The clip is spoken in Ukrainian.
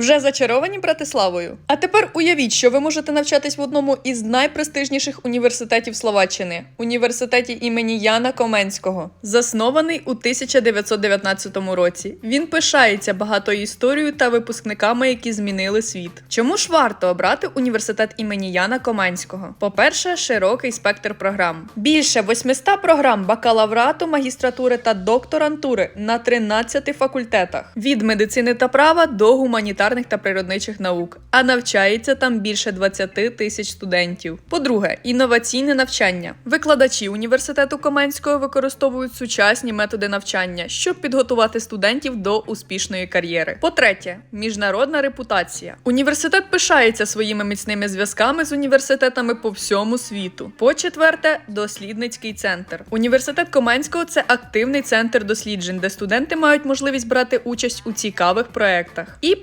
Вже зачаровані Братиславою? А тепер уявіть, що ви можете навчатись в одному із найпрестижніших університетів Словаччини університеті імені Яна Коменського, заснований у 1919 році. Він пишається багатою історією та випускниками, які змінили світ. Чому ж варто обрати університет імені Яна Коменського? По-перше, широкий спектр програм. Більше 800 програм бакалаврату, магістратури та докторантури на 13 факультетах від медицини та права до гуманітарних та природничих наук. А навчається там більше 20 тисяч студентів. По-друге, інноваційне навчання. Викладачі університету Коменського використовують сучасні методи навчання, щоб підготувати студентів до успішної кар'єри. По-третє, міжнародна репутація. Університет пишається своїми міцними зв'язками з університетами по всьому світу. По-четверте, дослідницький центр. Університет Коменського це активний центр досліджень, де студенти мають можливість брати участь у цікавих проектах. І